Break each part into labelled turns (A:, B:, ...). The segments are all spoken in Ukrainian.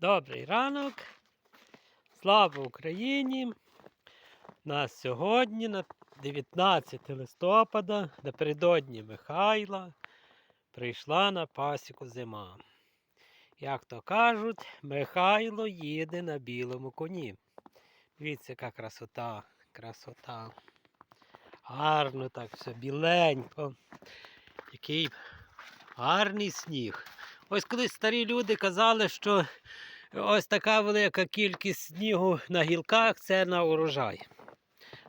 A: Добрий ранок. Слава Україні! Нас сьогодні на 19 листопада, напередодні Михайла, прийшла на пасіку зима. Як то кажуть, Михайло їде на білому коні. Дивіться, яка красота, красота. Гарно так все, біленько. Який гарний сніг. Ось колись старі люди казали, що ось така велика кількість снігу на гілках це на урожай.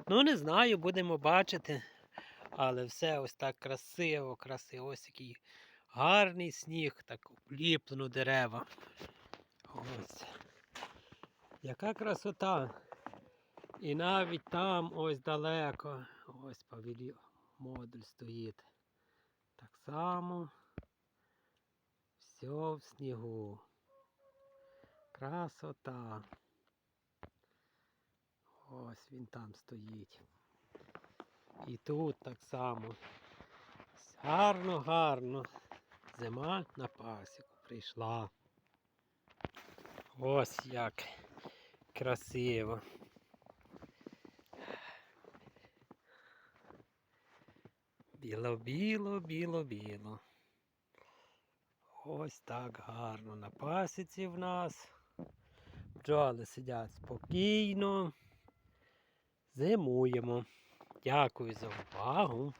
A: Ну, не знаю, будемо бачити. Але все ось так красиво, красиво. Ось який гарний сніг, так обліплено дерева. Ось. Яка красота. І навіть там ось далеко, ось павілі модуль стоїть. Так само. Все в снігу. Красота. Ось він там стоїть. І тут так само. Гарно, гарно. Зима на пасіку прийшла. Ось як красиво. Біло, біло, біло, біло. Ось так гарно на пасіці в нас. Бджоли сидять спокійно. Зимуємо. Дякую за увагу.